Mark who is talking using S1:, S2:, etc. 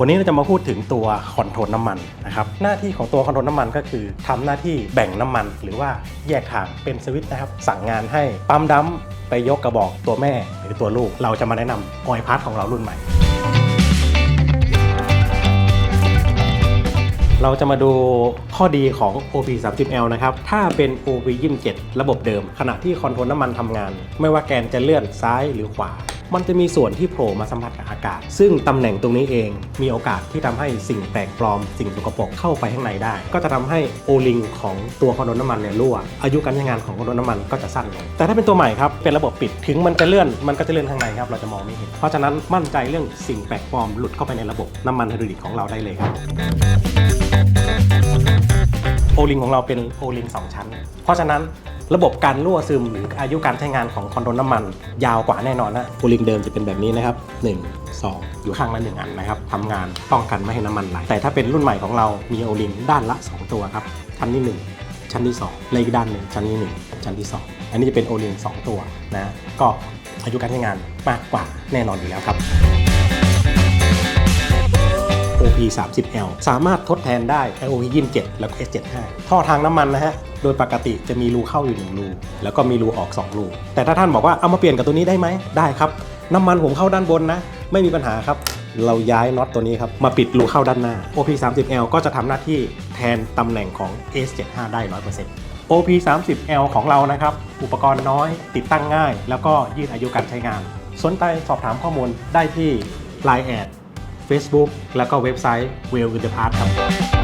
S1: วันนี้เราจะมาพูดถึงตัวคอนโทรลน้ำมันนะครับหน้าที่ของตัวคอนโทรลน้ำมันก็คือทำหน้าที่แบ่งน้ำมัน หรือว่าแยกทางเป็นสวิตช์นะครับ สั่งงานให้ปั๊มดัมไปยกกระบอกตัวแม่หรือตัวลูก เราจะมาแนะนำออยพาร์ทของเรารุ่นใหม่เราจะมาดูข้อดีของ OP 3 0 L นะครับ ถ้าเป็น OP 27 ระบบเดิม ขณะที่คอนโทรลน้ำมันทำงาน ไม่ว่าแกนจะเลื่อนซ้ายหรือขวา มันจะมีส่วนที่โผล่มาสัมผัสกับอากาศ ซึ่งตำแหน่งตรงนี้เองมีโอกาสที่ทำให้สิ่งแปลกปลอม สิ่งสกปรกเข้าไปข้างในได้ ก็จะทำให้โอลิงของตัวคอนโทรลน้ำมันเนี่ยรั่ว อายุการใช้งานของคอนโทรลน้ำมันก็จะสั้นลง แต่ถ้าเป็นตัวใหม่ครับ เป็นระบบปิด ถึงมันจะเลื่อน มันก็จะเลื่อนข้างในครับ เราจะมองไม่เห็น เพราะฉะนั้นมั่นใจเรื่องสิ่งแปลกปลอมหลุดเข้าไปในระบบน้ำมันไฮดรอลิกของเราได้เลยครับโอลิงของเราเป็นโอลิง2ชั้น เพราะฉะนั้น ระบบการรั่วซึมหรืออายุการใช้งานของคอนโดน้ำมัน ยาวกว่าแน่นอนนะโอลิงเดิมจะเป็นแบบนี้นะครับ1 2 อยู่ข้างละหนึ่งอันนะครับทำงานป้องกันไม่ให้น้ำมันไหลแต่ถ้าเป็นรุ่นใหม่ของเรามีโอลิงด้านละ 2 ตัวครับชั้นที่ 1 ชั้นที่ 2 และอีกด้านหนึ่งชั้นที่ 1 ชั้นที่ 2 อันนี้จะเป็นโอลิง2ตัวนะก็อายุการใช้งานมากกว่าแน่นอนอยู่แล้วครับ OP 3 0 L สามารถทดแทนได้ OP 27 แล้วก็ S75 ท่อทางน้ำมันนะฮะโดยปกติจะมีรูเข้าอยู่1รูแล้วก็มีรูออก 2 รู แต่ถ้าท่านบอกว่าเอามาเปลี่ยนกับตัวนี้ได้ไหมได้ครับ น้ำมันผมเข้าด้านบนนะ ไม่มีปัญหาครับ เราย้ายน็อตตัวนี้ครับ มาปิดรูเข้าด้านหน้า OP 3 0 L ก็จะทำหน้าที่แทนตำแหน่งของ S75 ได้ 100% OP 3 0 L ของเรานะครับ อุปกรณ์น้อย ติดตั้งง่าย แล้วก็ยืดอายุการใช้งาน สนใจสอบถามข้อมูลได้ที่ Line แอด Facebook แล้วก็เว็บไซต์ w e l l i n t h e p a r t ครับ